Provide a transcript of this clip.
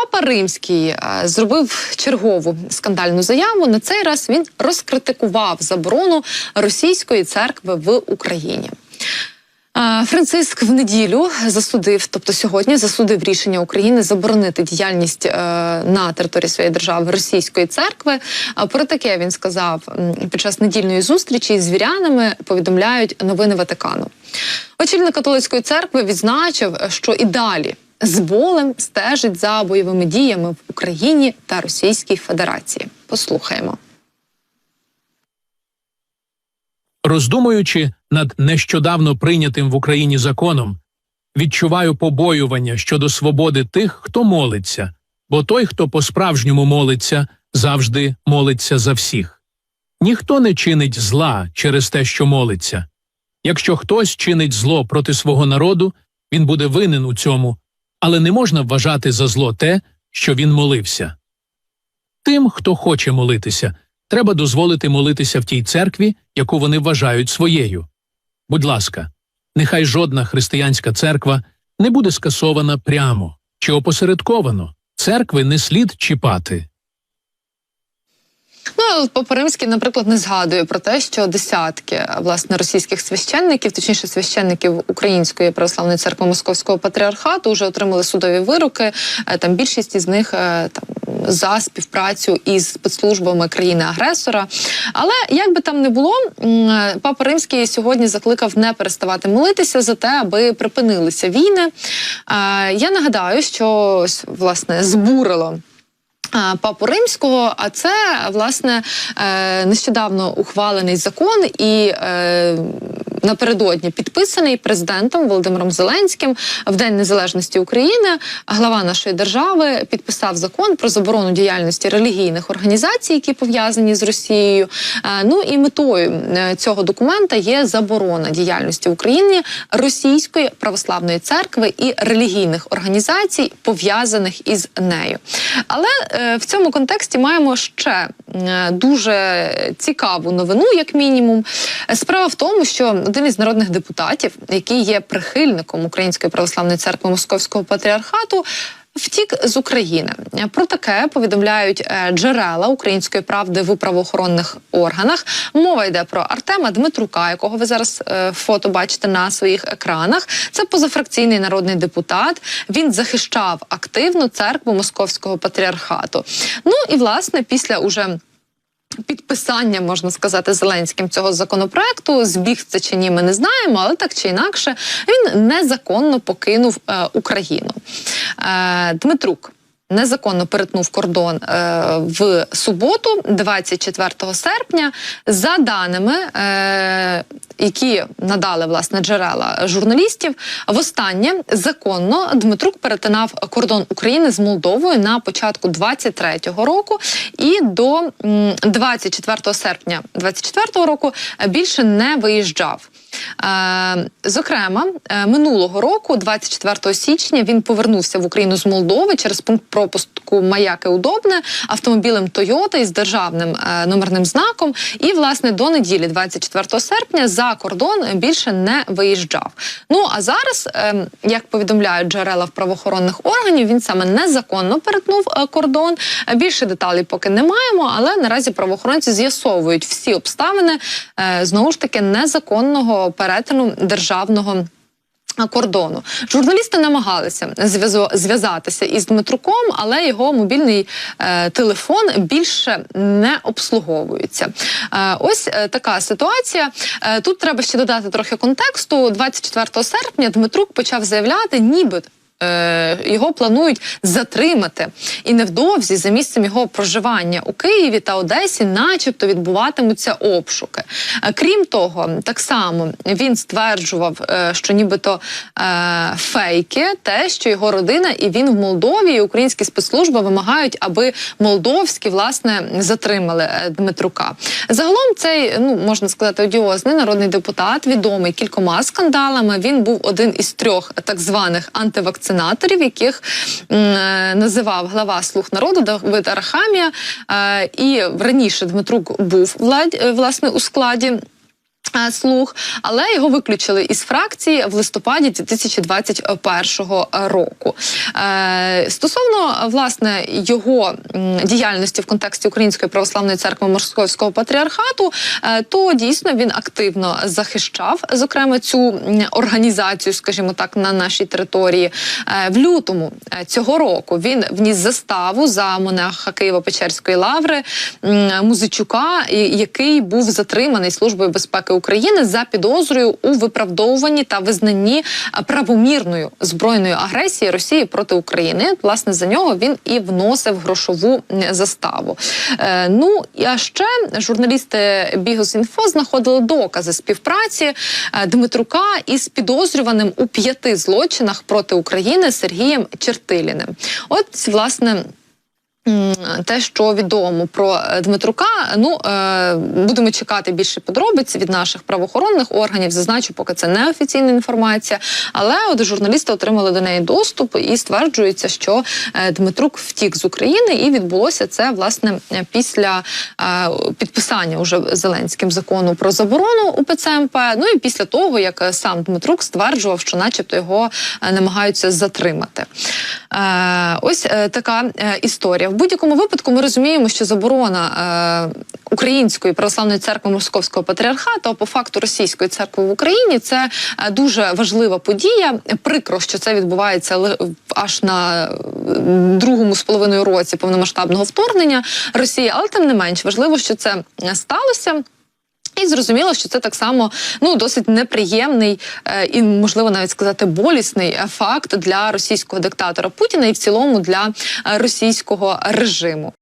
Папа Римський е, зробив чергову скандальну заяву. На цей раз він розкритикував заборону російської церкви в Україні. Е, Франциск в неділю засудив, тобто сьогодні засудив рішення України заборонити діяльність е, на території своєї держави російської церкви. А Про таке він сказав під час недільної зустрічі з вірянами. Повідомляють новини Ватикану. Очільник католицької церкви відзначив, що і далі з болем стежить за бойовими діями в Україні та Російській Федерації. Послухаємо. Роздумуючи над нещодавно прийнятим в Україні законом, відчуваю побоювання щодо свободи тих, хто молиться, бо той, хто по-справжньому молиться, завжди молиться за всіх. Ніхто не чинить зла через те, що молиться. Якщо хтось чинить зло проти свого народу, він буде винен у цьому, але не можна вважати за зло те, що він молився. Тим, хто хоче молитися, треба дозволити молитися в тій церкві, яку вони вважають своєю. Будь ласка, нехай жодна християнська церква не буде скасована прямо чи опосередковано. Церкви не слід чіпати. Ну, Папа Римський, наприклад, не згадує про те, що десятки власне російських священників, точніше священників Української православної церкви Московського патріархату, вже отримали судові вироки. Е, Там більшість із них е, там за співпрацю із спецслужбами країни-агресора. Але як би там не було, е, Папа Римський сьогодні закликав не переставати молитися за те, аби припинилися війни. Я нагадаю, що власне збурило. А, Папу Римського, а це власне е, нещодавно ухвалений закон і е, напередодні підписаний президентом Володимиром Зеленським в День Незалежності України. Глава нашої держави підписав закон про заборону діяльності релігійних організацій, які пов'язані з Росією. Е, Ну і метою е, цього документа є заборона діяльності в Україні російської православної церкви і релігійних організацій, пов'язаних із нею. Але е, в цьому контексті маємо ще дуже цікаву новину, як мінімум. Е, Справа в тому, що один із народних депутатів, який є прихильником Української православної церкви Московського патріархату. Втік з України про таке повідомляють е, джерела української правди в правоохоронних органах. Мова йде про Артема Дмитрука, якого ви зараз е, фото бачите на своїх екранах. Це позафракційний народний депутат. Він захищав активно церкву московського патріархату. Ну і власне після уже. Підписання можна сказати Зеленським цього законопроекту збіг це чи ні, ми не знаємо, але так чи інакше він незаконно покинув е, Україну. Е, Дмитрук. Незаконно перетнув кордон е, в суботу, 24 серпня. За даними, е, які надали власне джерела журналістів, востаннє законно Дмитрук перетинав кордон України з Молдовою на початку 23-го року, і до 24 серпня 24-го року більше не виїжджав. Е, Зокрема, е, минулого року, 24 січня, він повернувся в Україну з Молдови через пункт пропуску Маяке Удобне автомобілем Тойота із державним е, номерним знаком. І власне до неділі, 24 серпня, за кордон більше не виїжджав. Ну а зараз, е, як повідомляють джерела в правоохоронних органів, він саме незаконно перетнув е, кордон. Більше деталей поки не маємо, але наразі правоохоронці з'ясовують всі обставини знову ж таки незаконного перетину державного. Кордону журналісти намагалися зв'язатися із Дмитруком, але його мобільний е, телефон більше не обслуговується. Е, ось е, така ситуація. Е, тут треба ще додати трохи контексту. 24 серпня Дмитрук почав заявляти, ніби. Е, Його планують затримати, і невдовзі за місцем його проживання у Києві та Одесі, начебто, відбуватимуться обшуки. Е, Крім того, так само він стверджував, е, що нібито фейки, те, що його родина і він в Молдові, і українські спецслужби вимагають, аби молдовські власне затримали Дмитрука. Загалом цей ну можна сказати одіозний народний депутат, відомий кількома скандалами. Він був один із трьох так званих антивакцинаторів, яких е, називав глава слуг народу Давид Архамія. Е, і раніше Дмитрук був е, власне у складі. Е, Слуг, але його виключили із фракції в листопаді 2021 року. Е, Стосовно власне його діяльності в контексті Української православної церкви Московського патріархату, е, то дійсно він активно захищав зокрема цю організацію, скажімо так, на нашій території. В лютому цього року він вніс заставу за монаха Києво-Печерської лаври Музичука, який був затриманий службою безпеки України за підозрою у виправдовуванні та визнанні е, правомірною збройної агресії Росії проти України. Власне за нього він і вносив грошову заставу. Е, ну а ще журналісти Бігус.Інфо знаходили докази співпраці е, Дмитрука із підозрюваним у п'яти злочинах проти України Сергієм Чертиліним. От власне. Те, що відомо про е, Дмитрука, ну е, будемо чекати більше подробиць від наших правоохоронних органів. Зазначу, поки це не офіційна інформація. Але от журналісти отримали до неї доступ і стверджується, що е, Дмитрук втік з України, і відбулося це власне після підписання уже Зеленським закону про заборону УПЦ МП. Ну і після того, як сам Дмитрук стверджував, що, начебто, його намагаються затримати. Ось така історія. Будь-якому випадку ми розуміємо, що заборона е, Української православної церкви Московського патріархату, по факту Російської церкви в Україні, це е, дуже важлива подія. Прикро, що це відбувається аж на другому з половиною році повномасштабного вторгнення Росії, але тим не менш важливо, що це сталося. І зрозуміло, що це так само ну досить неприємний е, і можливо навіть сказати болісний е, факт для російського диктатора Путіна і в цілому для е, російського режиму.